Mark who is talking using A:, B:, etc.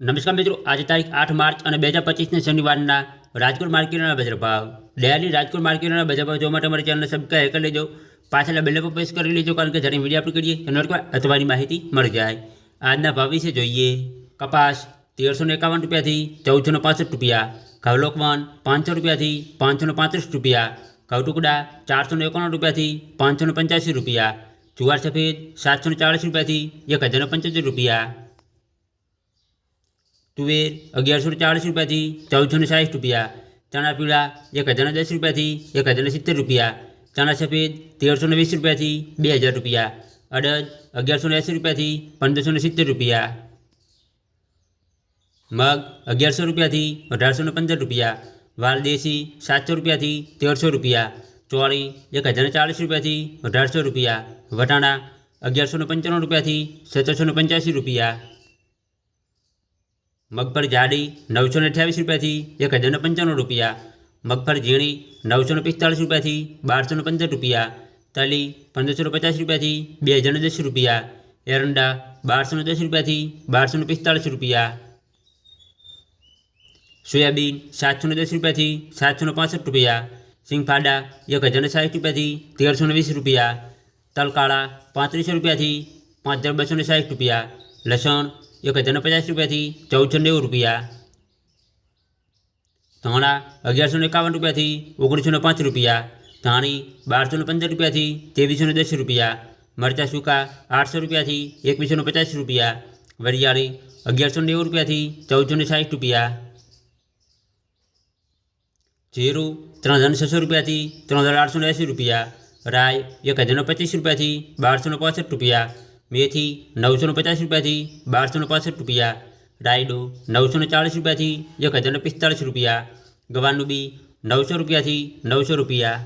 A: નમસ્કાર મિત્રો, આજે તારીખ આઠ માર્ચ અને બે હજાર પચીસને શનિવારના રાજકોટ માર્કેટના બજાર ભાવ. ડેલી રાજકોટ માર્કેટના બજાર ભાવ જોવા માટે અમારી ચેનલને સબસ્ક્રાઈબ કરી લેજો. પાછળ બેલ પર પ્રેસ કરી લેજો, કારણ કે જ્યારે વીડિયો આપણે કરીએ એનો અર્થ અથવાની માહિતી મળી જાય. આજના ભાવ વિશે જોઈએ. કપાસ તેરસો ને એકાવન રૂપિયાથી ચૌદસો ને પાસઠ રૂપિયા, ઘઉલોકવન પાંચસો રૂપિયાથી પાંચસો ને પાંત્રીસ રૂપિયા, ઘઉટુકડા ચારસો ને એકાણું રૂપિયાથી પાંચસો ને પંચ્યાસી રૂપિયા, જુવાર સફેદ સાતસો ને ચાળીસ રૂપિયાથી એક હજાર પંચોતેર રૂપિયા તુવેર અગિયારસો ચાળીસ રૂપિયાથી ચૌદસો ને સાઠ રૂપિયા ચણા પીળા એક હજાર દસ રૂપિયાથી એક હજાર સિત્તેર રૂપિયા ચણા સફેદ તેરસો ને વીસ રૂપિયાથી બે હજાર રૂપિયા અડદ અગિયારસો ને એંસી રૂપિયાથી પંદરસો ને સિત્તેર રૂપિયા મગ અગિયારસો રૂપિયાથી અઢારસો ને પંદર રૂપિયા વાલ દેશી સાતસો રૂપિયાથી તેરસો રૂપિયા ચોળી એક હજાર ને ચાલીસ રૂપિયાથી અઢારસો રૂપિયા વટાણા અગિયારસો ને પંચાણું રૂપિયાથી સત્તરસો ને પંચ્યાસી રૂપિયા મગફળી જાડી નવસો ને અઠ્યાવીસ રૂપિયાથી એક હજાર ને પંચાણું રૂપિયા મગફળી ઝીણી નવસો ને પિસ્તાળીસ રૂપિયાથી બારસો ને પંદર રૂપિયા તલી પંદરસો ને પચાસ રૂપિયાથી બે હજાર ને દસ રૂપિયા એરંડા બારસો ને દસ રૂપિયાથી બારસો ને પિસ્તાળીસ રૂપિયા સોયાબીન સાતસો ને દસ રૂપિયાથી સાતસો ને પાસઠ રૂપિયા સિંગફાડા એક હજાર ને સાઠ રૂપિયાથી તેરસો ને વીસ રૂપિયા તલકાળા પાંત્રીસો રૂપિયાથી પાંચ હજાર બસો ને સાઠ રૂપિયા લસણ એક હજાર ને પચાસ રૂપિયાથી ચૌદસો નેવું રૂપિયા ધાણા અગિયારસો ને એકાવન રૂપિયાથી ઓગણીસો ને પાંચ રૂપિયા ધાણી બારસો ને પંદર રૂપિયાથી ત્રેવીસો ને દસ રૂપિયા મરચાં સૂકા આઠસો રૂપિયાથી એકવીસો ને પચાસ રૂપિયા વરિયાળી અગિયારસો નેવું રૂપિયાથી ચૌદસો ને સાઠ રૂપિયા જીરું ત્રણ હજાર છસો રૂપિયાથી ત્રણ હજાર આઠસો ને એંસી રૂપિયા રાય એક હજાર પચીસ રૂપિયાથી બારસો ને પાસઠ રૂપિયા મેથી નવસો પચાસ રૂપિયાથી બારસો પાસઠ રૂપિયા, રાયડો નવસો ને ચાળીસ રૂપિયાથી એક હજાર પિસ્તાળીસ રૂપિયા ગવાનું બી નવસો રૂપિયાથી નવસો રૂપિયા.